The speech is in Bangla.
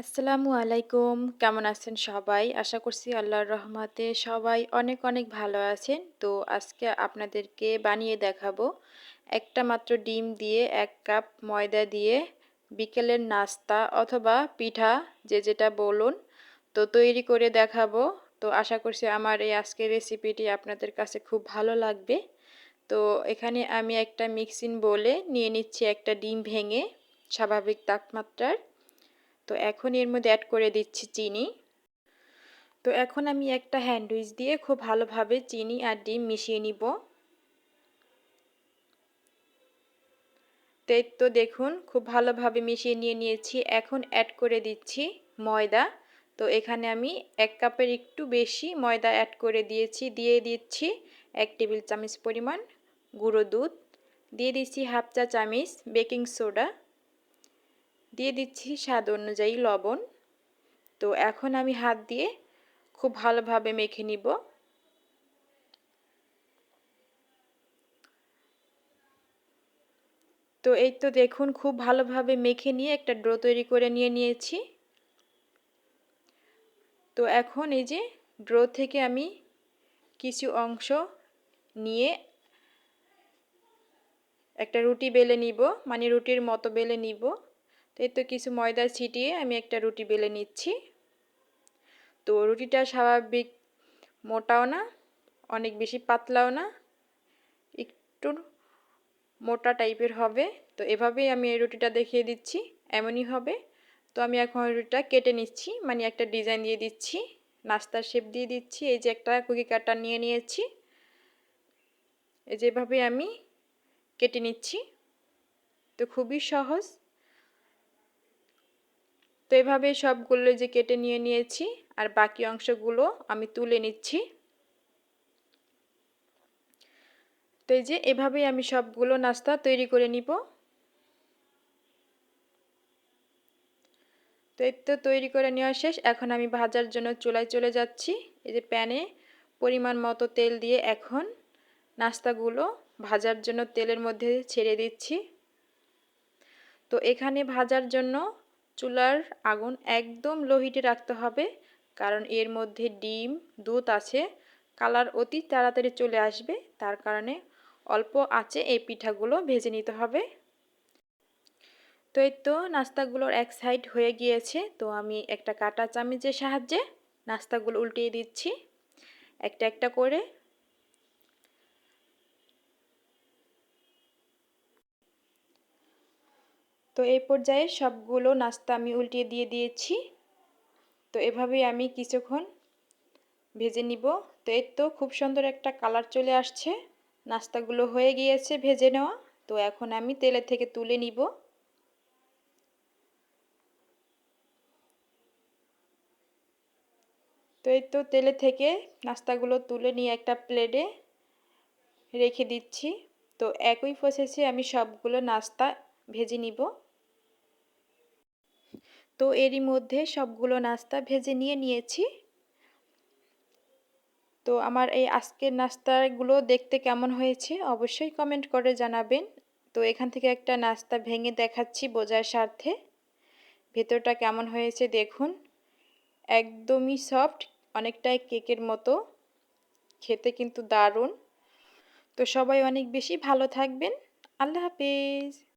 আসসালামু আলাইকুম। কেমন আছেন সবাই? আশা করছি আল্লাহর রহমতে সবাই অনেক অনেক ভালো আছেন। তো আজকে আপনাদেরকে বানিয়ে দেখাবো একটা মাত্র ডিম দিয়ে এক কাপ ময়দা দিয়ে বিকেলের নাস্তা অথবা পিঠা, যে যেটা বলুন। তো তৈরি করে দেখাবো। তো আশা করছি আমার এই আজকের রেসিপিটি আপনাদের কাছে খুব ভালো লাগবে। তো এখানে আমি একটা মিক্সিং বলে নিয়ে নিচ্ছি একটা ডিম ভেঙে স্বাভাবিক তাপমাত্রার। তো এখন এর মধ্যে অ্যাড করে দিচ্ছি চিনি। তো এখন আমি একটা হ্যান্ডউইচ দিয়ে খুব ভালোভাবে চিনি আর ডিম মিশিয়ে নিব। তো তো দেখুন, খুব ভালোভাবে মিশিয়ে নিয়ে নিয়েছি। এখন অ্যাড করে দিচ্ছি ময়দা। তো এখানে আমি এক কাপের একটু বেশি ময়দা অ্যাড করে দিয়েছি। দিয়ে দিচ্ছি এক টেবিল চামচ পরিমাণ গুঁড়ো দুধ। দিয়ে দিচ্ছি হাফ চা চামচ বেকিং সোডা দিয়ে দিচ্ছি স্বাদ অনুযায়ী লবণ। তো এখন আমি হাত দিয়ে খুব ভালোভাবে মেখে নিব। তো এই তো দেখুন খুব ভালোভাবে মেখে নিয়ে একটা ড্রো তৈরি করে নিয়ে নিয়েছি। তো এখন এই যে ড্রো থেকে আমি কিছু অংশ নিয়ে একটা রুটি বেলে নিব মানে রুটির মতো বেলে নিব। তো তো কিছু ময়দা ছিটিয়ে আমি একটা রুটি বেলে নিচ্ছি। তো রুটিটা স্বাভাবিক মোটাও না, অনেক বেশি পাতলাও না, একটু মোটা টাইপের হবে। তো এভাবেই আমি এই রুটিটা দেখিয়ে দিচ্ছি, এমনই হবে। তো আমি এখন রুটিটা কেটে নিচ্ছি মানে একটা ডিজাইন দিয়ে দিচ্ছি, নাস্তার শেপ দিয়ে দিচ্ছি, এই যে একটা কুকি কাটার নিয়ে নিয়েছি। এই যেভাবে আমি কেটে নিচ্ছি। তো খুবই সহজ। তো এভাবে সবগুলো যে কেটে নিয়ে নিয়েছি, আর বাকি অংশগুলো আমি তুলে নিচ্ছি। তো এই যে এভাবেই আমি সবগুলো নাস্তা তৈরি করে নিব। তো এই তো তৈরি করে নেওয়া শেষ। এখন আমি ভাজার জন্য চুলায় চলে যাচ্ছি। এই যে প্যানে পরিমাণ মতো তেল দিয়ে এখন নাস্তাগুলো ভাজার জন্য তেলের মধ্যে ছেড়ে দিচ্ছি। তো এখানে ভাজার জন্য চুলার আগুন একদম লোহিটে রাখতে হবে, কারণ এর মধ্যে ডিম, দুধ আছে। কালার অতি তাড়াতাড়ি চলে আসবে, তার কারণে অল্প আঁচে এই পিঠাগুলো ভেজে নিতে হবে। তো এই তো নাস্তাগুলোর এক সাইড হয়ে গিয়েছে, তো আমি একটা কাটা চামিচের সাহায্যে নাস্তাগুলো উল্টিয়ে দিচ্ছি। একটা একটা করে তো এই পর্যায়ে সবগুলো নাস্তা আমি উল্টিয়ে দিয়ে দিয়েছি। তো এভাবেই আমি কিছুক্ষণ ভেজে নিব। তো এর তো খুব সুন্দর একটা কালার চলে আসছে। নাস্তাগুলো হয়ে গিয়েছে ভেজে নেওয়া। তো এখন আমি তেলে থেকে তুলে নিব। তো এই তো তেলে থেকে নাস্তাগুলো তুলে নিয়ে একটা প্লেটে রেখে দিচ্ছি। তো একই প্রসেসে আমি সবগুলো নাস্তা ভেজে নিব। তো এরই মধ্যে সবগুলো নাস্তা ভেজে নিয়ে নিয়েছি। তো আমার এই আজকের নাস্তাগুলো দেখতে কেমন হয়েছে অবশ্যই কমেন্ট করে জানাবেন। তো এখান থেকে একটা নাস্তা ভেঙে দেখাচ্ছি বোঝার স্বার্থে। ভেতরটা কেমন হয়েছে দেখুন। একদমই সফট অনেকটাই কেকের মতো। খেতে কিন্তু দারুণ। তো সবাই অনেক বেশি ভালো থাকবেন। আল্লাহ হাফিজ।